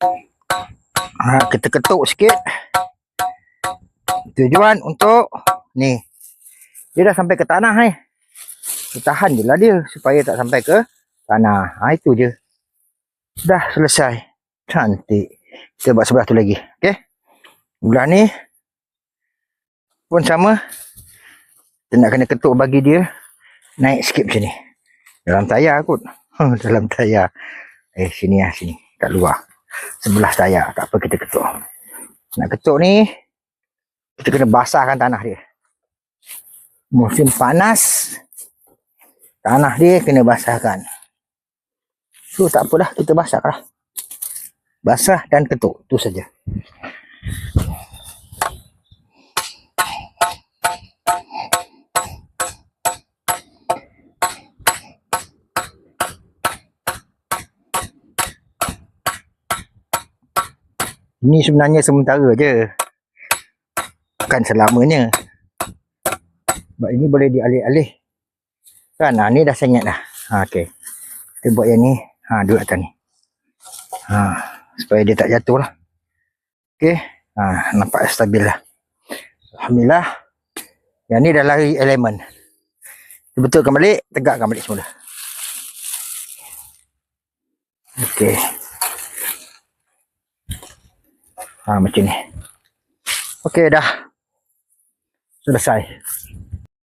Ha, kita ketuk sikit. Tujuan untuk ni. Dia dah sampai ke tanah ni. Kita tahan je lah dia supaya tak sampai ke tanah. Ha, itu je. Dah selesai. Cantik. Kita buat sebelah tu lagi. Okey. Belah ni pun sama. Kita nak kena ketuk bagi dia naik sikit macam ni. Dalam tayar kot. Dalam tayar. Eh sini lah sini. Kat luar. Sebelah tayar. Tak apa kita ketuk. Nak ketuk ni. Kita kena basahkan tanah dia. Musim panas. Tanah dia kena basahkan. So tak apalah. Kita basahkan lah. Basah dan ketuk. Tu saja. Ini sebenarnya sementara je. Bukan selamanya. Sebab ini boleh dialih-alih. Kan, ha, ni dah sengit dah. Ha, okay. Kita buat yang ni. Ha, duduk atas ni. Ha, supaya dia tak jatuh lah. Okay. Ha, nampak stabil lah. Alhamdulillah. Yang ni dah lari elemen. Kita betulkan balik. Tegakkan balik semula. Okay. Ha, macam ni. Okey dah. Selesai.